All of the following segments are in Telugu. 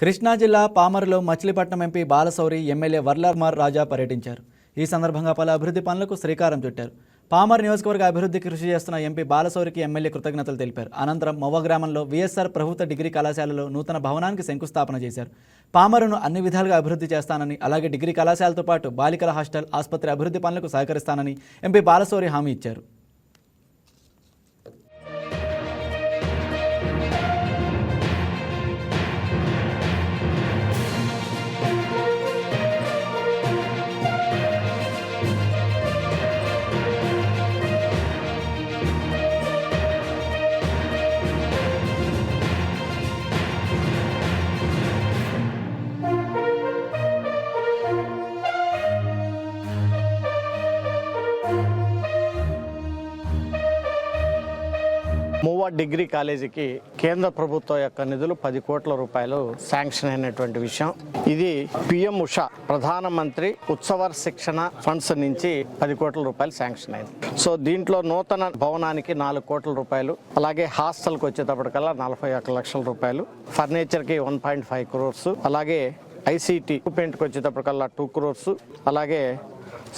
కృష్ణా జిల్లా పామరులో మచిలీపట్నం ఎంపీ బాలశౌరి ఎమ్మెల్యే వర్లకుమార్ రాజా పర్యటించారు. ఈ సందర్భంగా పలు అభివృద్ధి పనులకు శ్రీకారం చుట్టారు. పామర్ నియోజకవర్గ అభివృద్ధికి కృషి చేస్తున్న ఎంపీ బాలశౌరికి ఎమ్మెల్యే కృతజ్ఞతలు తెలిపారు. అనంతరం మొవ్వ గ్రామంలో వీఎస్ఆర్ ప్రభుత్వ డిగ్రీ కళాశాలలో నూతన భవనానికి శంకుస్థాపన చేశారు. పామరును అన్ని విధాలుగా అభివృద్ధి చేస్తానని అలాగే డిగ్రీ కళాశాలతో పాటు బాలికల హాస్టల్ ఆసుపత్రి అభివృద్ధి పనులకు సహకరిస్తానని ఎంపీ బాలశౌరి హామీ ఇచ్చారు. మూవా డిగ్రీ కాలేజీకి కేంద్ర ప్రభుత్వం యొక్క నిధులు పది కోట్ల రూపాయలు శాంక్షన్ అయినటువంటి విషయం. ఇది పిఎం ఉషా ప్రధానమంత్రి ఉత్సవ శిక్షణ ఫండ్స్ నుంచి పది కోట్ల రూపాయలు శాంక్షన్ అయింది. సో దీంట్లో నూతన భవనానికి నాలుగు కోట్ల రూపాయలు అలాగే హాస్టల్కి వచ్చేటప్పటికల్లా నలభై ఒక లక్షల రూపాయలు ఫర్నిచర్కి వన్ పాయింట్ ఫైవ్ క్రోర్స్ అలాగే ఐసీటీ ఎక్విప్మెంట్కి వచ్చేటప్పటికల్లా టూ క్రోర్స్ అలాగే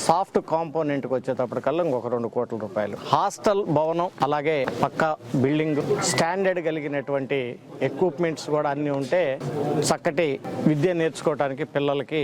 సాఫ్ట్ కాంపోనెంట్కి వచ్చేటప్పటికల్లా ఇంకొక రెండు కోట్ల రూపాయలు. హాస్టల్ భవనం అలాగే పక్క బిల్డింగ్ స్టాండర్డ్ కలిగినటువంటి ఎక్విప్మెంట్స్ కూడా అన్నీ ఉంటే చక్కటి విద్య నేర్చుకోవడానికి పిల్లలకి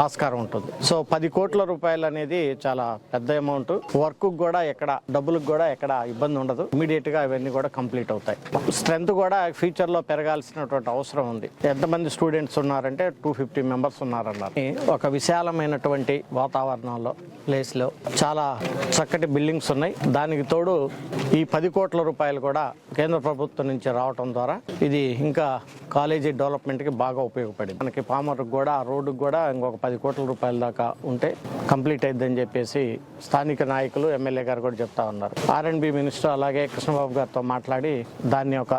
ఆస్కారం ఉంటుంది. సో పది కోట్ల రూపాయలు అనేది చాలా పెద్ద అమౌంట్. వర్క్ కూడా ఎక్కడ డబ్బులకు కూడా ఎక్కడ ఇబ్బంది ఉండదు. ఇమీడియట్గా అవన్నీ కూడా కంప్లీట్ అవుతాయి. స్ట్రెంత్ కూడా ఫ్యూచర్లో పెరగాల్సినటువంటి అవసరం ఉంది. ఎంతమంది స్టూడెంట్స్ ఉన్నారంటే టూ ఫిఫ్టీ మెంబర్స్ ఉన్నారన్నారు. ఒక విశాలమైనటువంటి వాతావరణం వాతావరణంలో ప్లేస్లో చాలా చక్కటి బిల్డింగ్స్ ఉన్నాయి. దానికి తోడు ఈ పది కోట్ల రూపాయలు కూడా కేంద్ర ప్రభుత్వం నుంచి రావటం ద్వారా ఇది ఇంకా కాలేజీ డెవలప్మెంట్కి బాగా ఉపయోగపడింది. మనకి పామర్కి కూడా ఆ రోడ్డుకు కూడా ఇంకొక పది కోట్ల రూపాయల దాకా ఉంటే కంప్లీట్ అయిద్దని చెప్పేసి స్థానిక నాయకులు ఎమ్మెల్యే గారు కూడా చెప్తా ఉన్నారు. ఆర్ఎండ్బి మినిస్టర్ అలాగే కృష్ణబాబు గారితో మాట్లాడి దాన్ని ఒక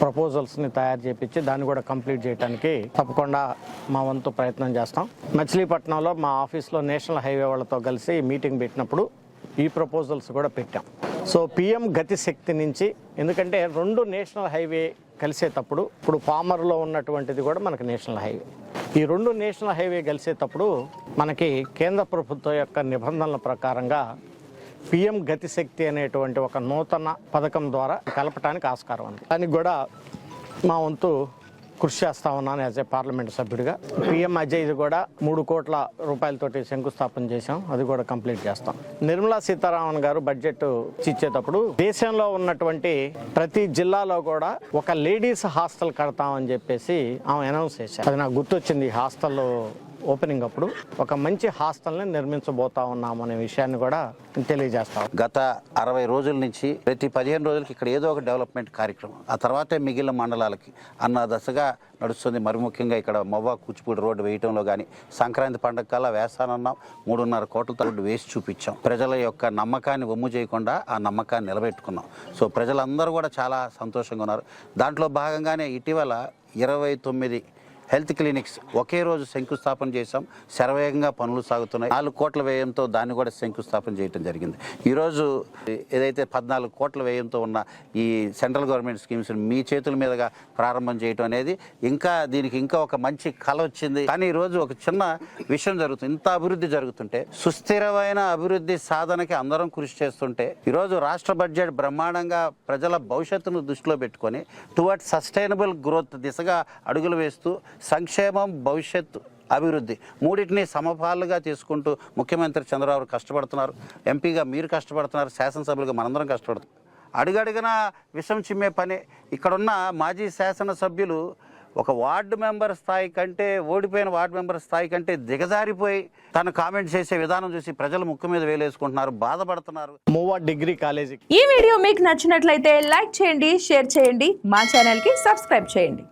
ప్రపోజల్స్ని తయారు చేపించి దాన్ని కూడా కంప్లీట్ చేయడానికి తప్పకుండా మా వంతు ప్రయత్నం చేస్తాం. మచిలీపట్నంలో మా ఆఫీస్లో నేషనల్ హైవే వాళ్ళతో కలిసి మీటింగ్ పెట్టినప్పుడు ఈ ప్రపోజల్స్ కూడా పెట్టాం. సో పిఎం గతిశక్తి నుంచి ఎందుకంటే రెండు నేషనల్ హైవే కలిసేటప్పుడు ఇప్పుడు పామర్లో ఉన్నటువంటిది కూడా మనకి నేషనల్ హైవే. ఈ రెండు నేషనల్ హైవే కలిసేటప్పుడు మనకి కేంద్ర ప్రభుత్వం యొక్క నిబంధనల ప్రకారంగా పిఎం గతిశక్తి అనేటువంటి ఒక నూతన పథకం ద్వారా కలపటానికి ఆస్కారం ఉంది. దానికి కూడా మా వంతు కృషి చేస్తా ఉన్నాను యాజ్ ఏ పార్లమెంట్ సభ్యుడిగా. పిఎం అజయ్ కూడా మూడు కోట్ల రూపాయలతోటి శంకుస్థాపన చేశాం. అది కూడా కంప్లీట్ చేస్తాం. నిర్మలా సీతారామన్ గారు బడ్జెట్ ఇచ్చేటప్పుడు దేశంలో ఉన్నటువంటి ప్రతి జిల్లాలో కూడా ఒక లేడీస్ హాస్టల్ కడతామని చెప్పేసి ఆమె అనౌన్స్ చేశారు. అది నాకు గుర్తొచ్చింది. ఈ హాస్టల్ ఓపెనింగ్ అప్పుడు ఒక మంచి హాస్టల్ని నిర్మించబోతా ఉన్నాం అనే విషయాన్ని కూడా తెలియజేస్తాం. గత అరవై రోజుల నుంచి ప్రతి పదిహేను రోజులకి ఇక్కడ ఏదో ఒక డెవలప్మెంట్ కార్యక్రమం. ఆ తర్వాతే మిగిలిన మండలాలకి అన్న దశగా నడుస్తుంది. మరి ముఖ్యంగా ఇక్కడ మవ్వ కూచిపూడి రోడ్డు వేయటంలో కానీ సంక్రాంతి పండగ కల్లా వేస్తానన్నాం. మూడున్నర కోట్లతో రోడ్డు వేసి చూపించాం. ప్రజల యొక్క నమ్మకాన్ని ఒమ్ము చేయకుండా ఆ నమ్మకాన్ని నిలబెట్టుకున్నాం. సో ప్రజలందరూ కూడా చాలా సంతోషంగా ఉన్నారు. దాంట్లో భాగంగానే ఇటీవల ఇరవై తొమ్మిది హెల్త్ క్లినిక్స్ ఒకే రోజు శంకుస్థాపన చేశాం. శరవేగంగా పనులు సాగుతున్నాయి. నాలుగు కోట్ల వ్యయంతో దాన్ని కూడా శంకుస్థాపన చేయడం జరిగింది. ఈరోజు ఏదైతే పద్నాలుగు కోట్ల వ్యయంతో ఉన్న ఈ సెంట్రల్ గవర్నమెంట్ స్కీమ్స్ మీ చేతుల మీదుగా ప్రారంభం చేయటం అనేది ఇంకా దీనికి ఇంకా ఒక మంచి కళ వచ్చింది. కానీ ఈరోజు ఒక చిన్న విషయం జరుగుతుంది. ఇంత అభివృద్ధి జరుగుతుంటే సుస్థిరమైన అభివృద్ధి సాధనకి అందరం కృషి చేస్తుంటే ఈరోజు రాష్ట్ర బడ్జెట్ బ్రహ్మాండంగా ప్రజల భవిష్యత్తును దృష్టిలో పెట్టుకొని టువర్డ్ సస్టైనబుల్ గ్రోత్ దిశగా అడుగులు వేస్తూ సంక్షేమం భవిష్యత్తు అభివృద్ధి మూడింటిని సమపాలుగా తీసుకుంటూ ముఖ్యమంత్రి చంద్రబాబు కష్టపడుతున్నారు. ఎంపీగా మీరు కష్టపడుతున్నారు. శాసనసభ్యులుగా మనందరం కష్టపడుతున్నాం. అడుగడుగున విషం చిమ్మే పని. ఇక్కడున్న మాజీ శాసనసభ్యులు ఒక వార్డు మెంబర్ స్థాయి కంటే ఓడిపోయిన వార్డు మెంబర్ స్థాయి కంటే దిగజారిపోయి తను కామెంట్ చేసే విధానం చూసి ప్రజలు ముక్కు మీద వేలేసుకుంటున్నారు బాధపడుతున్నారు. మూవా డిగ్రీ కాలేజీ ఈ వీడియో మీకు నచ్చినట్లయితే లైక్ చేయండి షేర్ చేయండి. మా ఛానల్కి సబ్స్క్రైబ్ చేయండి.